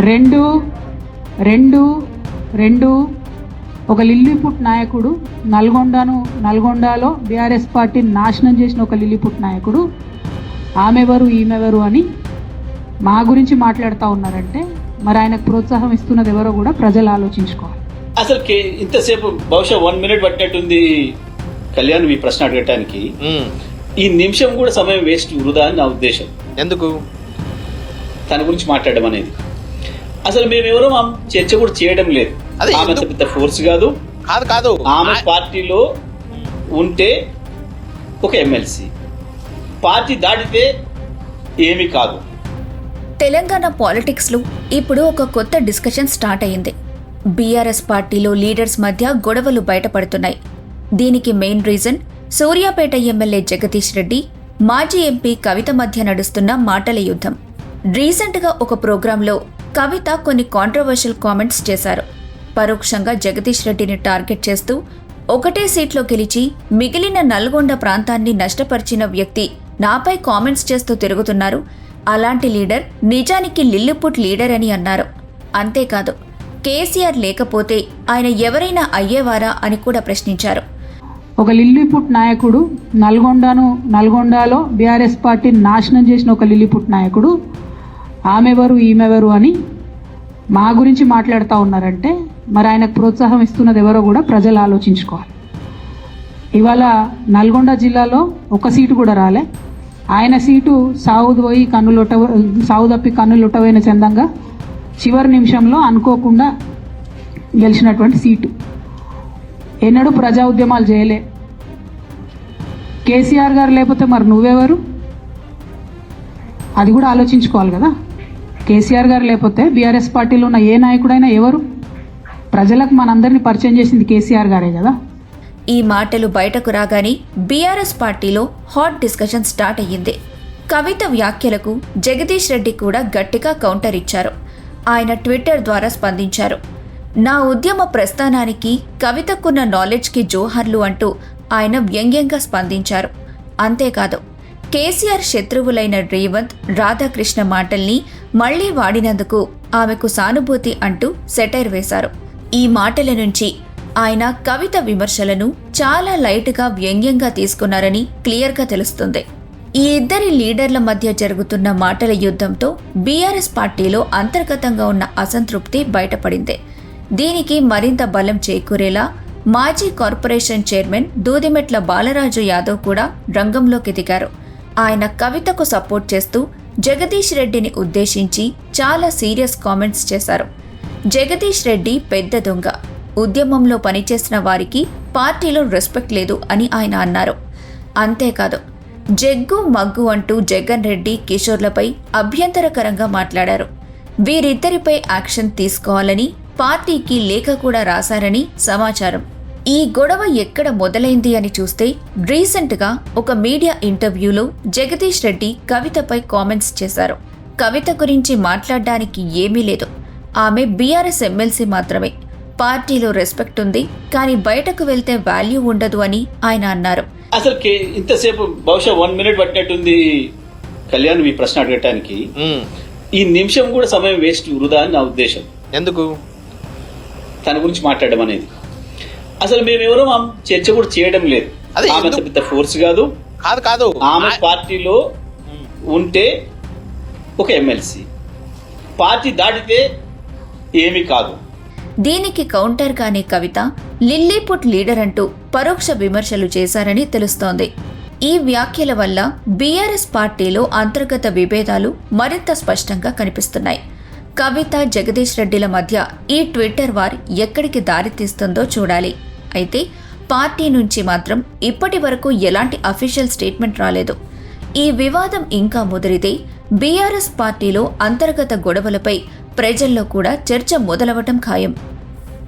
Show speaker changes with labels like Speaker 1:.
Speaker 1: రెండు రెండు రెండు. ఒక లిల్లీపుట్ నాయకుడు నల్గొండను నల్గొండలో బీఆర్ఎస్ పార్టీని నాశనం చేసిన ఒక లిల్లీపుట్ నాయకుడు. ఆమెవరు ఈమెవరు అని మా గురించి మాట్లాడుతూ ఉన్నారంటే మరి ఆయనకు ప్రోత్సాహం ఇస్తున్నది ఎవరో కూడా ప్రజలు ఆలోచించుకోవాలి.
Speaker 2: అసలు కే- ఇంతసేపు బహుశా వన్ మినిట్ పట్టినట్టుంది కళ్యాణ్ మీ ప్రశ్న అడగటానికి. ఈ నిమిషం కూడా సమయం వేస్ట్ వృధా అని నా ఉద్దేశం.
Speaker 3: ఎందుకు?
Speaker 2: తన గురించి మాట్లాడడం అనేది. అసలు మేమెవరో మా చర్చ కూడా చేయడం లేదు.
Speaker 3: అదే
Speaker 2: ఆమె? పెద్ద ఫోర్స్ కాదు.
Speaker 3: కాదు కాదు.
Speaker 2: ఆమె
Speaker 3: ఆ-
Speaker 2: పార్టీలో ఉంటే ఒక ఎమ్మెల్సీ పార్టీ దాటితే ఏమీ కాదు.
Speaker 4: తెలంగాణ పాలిటిక్స్లో ఇప్పుడు ఒక కొత్త డిస్కషన్ స్టార్ట్ అయింది బీఆర్ఎస్ పార్టీలో లీడర్స్ మధ్య గొడవలు బయటపడుతున్నాయి. దీనికి main reason Suryapet MLA Jagadish Reddy మాజీ ఎంపీ కవిత మధ్య నడుస్తున్న మాటల యుద్ధం. రీసెంట్గా ఒక ప్రోగ్రాంలో కవిత కొన్ని కాంట్రవర్షియల్ కామెంట్స్ చేశారు. పరోక్షంగా జగదీష్ రెడ్డిని టార్గెట్ చేస్తూ ఒకటే సీట్లో గెలిచి మిగిలిన నల్గొండ ప్రాంతాన్ని నష్టపరిచిన వ్యక్తి నాపై కామెంట్స్ చేస్తూ తిరుగుతున్నారు. అలాంటి లీడర్ నిజానికి లిల్లిపుట్ లీడర్ అని అన్నారు. అంతేకాదు కేసీఆర్ లేకపోతే ఆయన ఎవరైనా అయ్యేవారా అని కూడా ప్రశ్నించారు.
Speaker 1: ఒక లిల్లీపుట్ నాయకుడు నల్గొండను నల్గొండలో బీఆర్ఎస్ పార్టీని నాశనం చేసిన ఒక లిల్లీపుట్ నాయకుడు ఆమెవరు ఈమెవరు అని మా గురించి మాట్లాడుతూ ఉన్నారంటే మరి ఆయనకు ప్రోత్సాహం ఇస్తున్నది ఎవరో కూడా ప్రజలు ఆలోచించుకోవాలి. ఇవాళ నల్గొండ జిల్లాలో ఒక సీటు కూడా రాలే. ఆయన సీటు సావుదు పోయి కన్నులొట్ట సావు తప్పి కన్నులొట్టబోయిన చందంగా చివరి నిమిషంలో అనుకోకుండా గెలిచినటువంటి సీటు. ఎన్నడూ ప్రజా ఉద్యమాలు చేయలే. కేసీఆర్ గారు లేకపోతే మరి నువ్వెవరు? అది కూడా ఆలోచించుకోవాలి కదా. కేసీఆర్ గారు లేకపోతే బీఆర్ఎస్ పార్టీలో ఉన్న ఏ నాయకుడైనా ఎవరు? ప్రజలకు మనందరినీ పరిచయం చేసింది కేసీఆర్ గారే కదా.
Speaker 4: ఈ మాటలు బయటకు రాగానే బీఆర్ఎస్ పార్టీలో హాట్ డిస్కషన్ స్టార్ట్ అయ్యింది. కవిత వ్యాఖ్యలకు జగదీష్ రెడ్డి కూడా గట్టిగా కౌంటర్ ఇచ్చారు. ఆయన ట్విట్టర్ ద్వారా స్పందించారు. నా ఉద్యమ ప్రస్థానానికి కవితకున్న నాలెడ్జ్కి జోహర్లు అంటూ ఆయన వ్యంగ్యంగా స్పందించారు. అంతేకాదు కేసీఆర్ శత్రువులైన రేవంత్ రాధాకృష్ణ మాటల్ని మళ్ళీ వాడినందుకు ఆమెకు సానుభూతి అంటూ సెటైర్ వేశారు. ఈ మాటల నుంచి ఆయన కవిత విమర్శలను చాలా లైట్గా వ్యంగ్యంగా తీసుకున్నారని క్లియర్గా తెలుస్తుంది. ఈ ఇద్దరి లీడర్ల మధ్య జరుగుతున్న మాటల యుద్ధంతో బీఆర్ఎస్ పార్టీలో అంతర్గతంగా ఉన్న అసంతృప్తి బయటపడింది. దీనికి మరింత బలం చేకూరేలా మాజీ కార్పొరేషన్ చైర్మన్ దూదిమెట్ల బాలరాజు యాదవ్ కూడా రంగంలోకి దిగారు. ఆయన కవితకు సపోర్ట్ చేస్తూ జగదీష్ రెడ్డిని ఉద్దేశించి చాలా సీరియస్ కామెంట్స్ చేశారు. జగదీష్ రెడ్డి పెద్ద దొంగ. ఉద్యమంలో పనిచేసిన వారికి పార్టీలో రెస్పెక్ట్ లేదు అని ఆయన అన్నారు. అంతేకాదు జగ్గు మగ్గు అంటూ జగన్ రెడ్డి కిషోర్లపై అభ్యంతరకరంగా మాట్లాడారు. వీరిద్దరిపై యాక్షన్ తీసుకోవాలని పార్టీకి లేఖ కూడా రాశారని సమాచారం. ఈ గొడవ ఎక్కడ మొదలైంది అని చూస్తే రీసెంట్గా ఒక మీడియా ఇంటర్వ్యూలో జగదీష్ రెడ్డి కవితపై కామెంట్స్ చేశారు. కవిత గురించి మాట్లాడడానికి ఏమీ లేదు. ఆమె బీఆర్ఎస్ ఎమ్మెల్సీ మాత్రమే. పార్టీలో రెస్పెక్ట్ ఉంది కానీ బయటకు వెళ్తే వాల్యూ ఉండదు అని ఆయన అన్నారు.
Speaker 2: అసలు ఇంతసేపు బహుశా వన్ మినిట్ పట్టినట్టుంది కళ్యాణ్ మీ ప్రశ్న అడగటానికి. ఈ నిమిషం కూడా సమయం వేస్ట్ వృధా అని నా ఉద్దేశం.
Speaker 3: ఎందుకు?
Speaker 2: తన గురించి మాట్లాడడం అనేది. అసలు మేమెవరో మా చర్చ కూడా చేయడం లేదు.
Speaker 3: అదే
Speaker 2: ఆమె అంత
Speaker 3: ఎందుకు?
Speaker 2: పెద్ద ఫోర్స్ కాదు.
Speaker 3: కాదు కాదు.
Speaker 2: ఆమె
Speaker 3: ఆ-
Speaker 2: పార్టీలో ఉంటే ఒక ఎమ్మెల్సీ. పార్టీ దాటితే ఏమీ కాదు.
Speaker 4: దీనికి కౌంటర్గానే కవిత లిల్లీపుట్ లీడర్ అంటూ పరోక్ష విమర్శలు చేశారని తెలుస్తోంది. ఈ వ్యాఖ్యల వల్ల బీఆర్ఎస్ పార్టీలో అంతర్గత విభేదాలు మరింత స్పష్టంగా కనిపిస్తున్నాయి. కవిత జగదీష్ రెడ్డిల మధ్య ఈ ట్విట్టర్ వార్ ఎక్కడికి దారితీస్తుందో చూడాలి. అయితే పార్టీ నుంచి మాత్రం ఇప్పటి వరకు ఎలాంటి అఫీషియల్ స్టేట్మెంట్ రాలేదు. ఈ వివాదం ఇంకా ముదిరితే బీఆర్ఎస్ పార్టీలో అంతర్గత గొడవలపై ప్రజల్లో కూడా చర్చ మొదలవటం ఖాయం.